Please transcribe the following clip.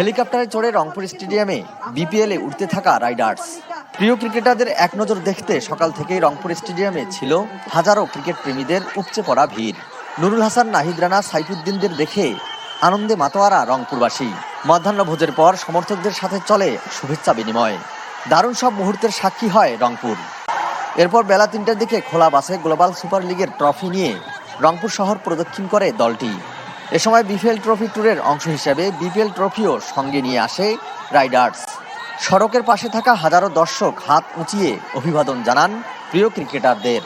হেলিকপ্টারে চড়ে রংপুর স্টেডিয়ামে বিপিএলে উঠতে থাকা রাইডার্স। প্রিয় ক্রিকেটারদের এক নজর দেখতে সকাল থেকেই রংপুর স্টেডিয়ামে ছিল হাজারো ক্রিকেট প্রেমীদের উপচে পড়া ভিড়। নুরুল হাসান, নাহিদ রানা, সাইফুদ্দিনদের দেখে আনন্দে মাতোয়ারা রংপুরবাসী। মধ্যাহ্নভোজের পর সমর্থকদের সাথে চলে শুভেচ্ছা বিনিময়। দারুণ সব মুহূর্তের সাক্ষী হয় রংপুর। এরপর বেলা তিনটার দিকে খোলা বাসে গ্লোবাল সুপার লিগের ট্রফি নিয়ে রংপুর শহর প্রদক্ষিণ করে দলটি। এ সময় বিপিএল ট্রফি ট্যুরের অংশ হিসেবে বিপিএল ট্রফিও সঙ্গে নিয়ে আসে রাইডার্স। সড়কের পাশে থাকা হাজারো দর্শক হাত উঁচিয়ে অভিবাদন জানান প্রিয় ক্রিকেটারদের।